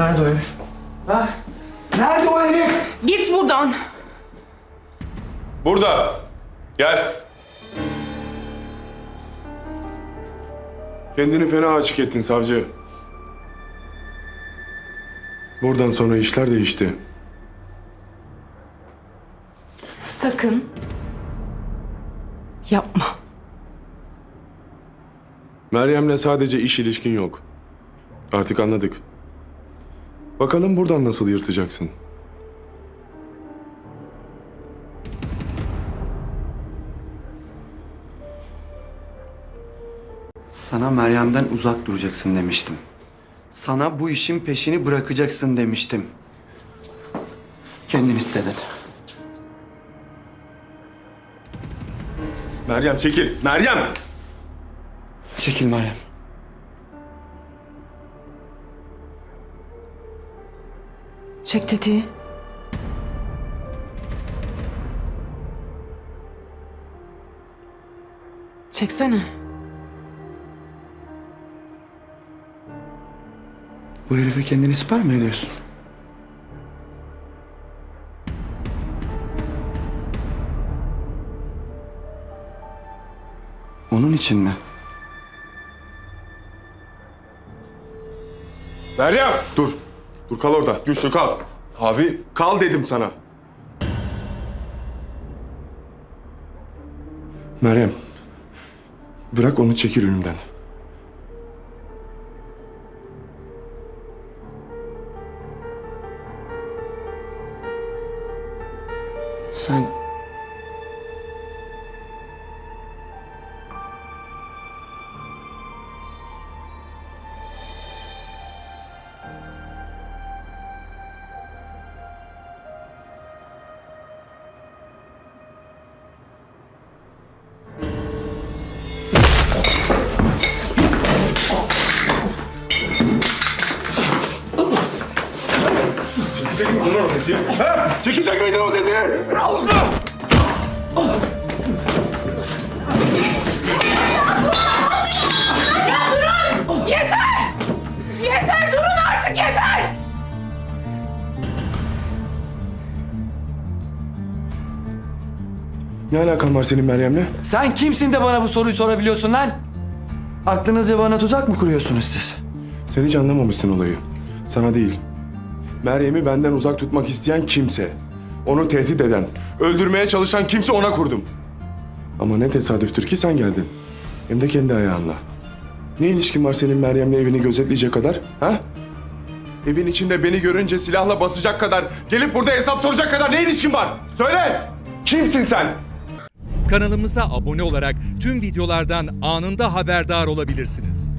Nerede o herif? Ha? Nerede o herif? Git buradan. Burada. Gel. Kendini fena açık ettin savcı. Buradan sonra işler değişti. Sakın. Yapma. Meryem'le sadece iş ilişkin yok. Artık anladık. Bakalım buradan nasıl yırtacaksın? Sana Meryem'den uzak duracaksın demiştim. Sana bu işin peşini bırakacaksın demiştim. Kendin istedin. Meryem çekil. Meryem! Çekil Meryem. Çek tetiği. Çeksene. Bu herife kendini siper mi ediyorsun? Onun için mi? Meryem! Dur. Dur kal orada. Güçlü kal. Abi Kal dedim sana. Meryem. Bırak onu çekil önümden. Sen... Çekecek miydin o dedi? Yeter! Yeter durun artık yeter! Ne alakan var senin Meryem'le? Sen kimsin de bana bu soruyu sorabiliyorsun lan? Aklınızca bana tuzak mı kuruyorsunuz siz? Sen hiç anlamamışsın olayı. Sana değil. Meryem'i benden uzak tutmak isteyen kimse. Onu tehdit eden, öldürmeye çalışan kimse ona kurdum. Ama ne tesadüftür ki sen geldin. Hem de kendi ayağınla. Ne ilişkin var senin Meryem'le evini gözetleyecek kadar? Ha? Evin içinde beni görünce silahla basacak kadar, gelip burada hesap soracak kadar ne ilişkin var? Söyle! Kimsin sen? Kanalımıza abone olarak tüm videolardan anında haberdar olabilirsiniz.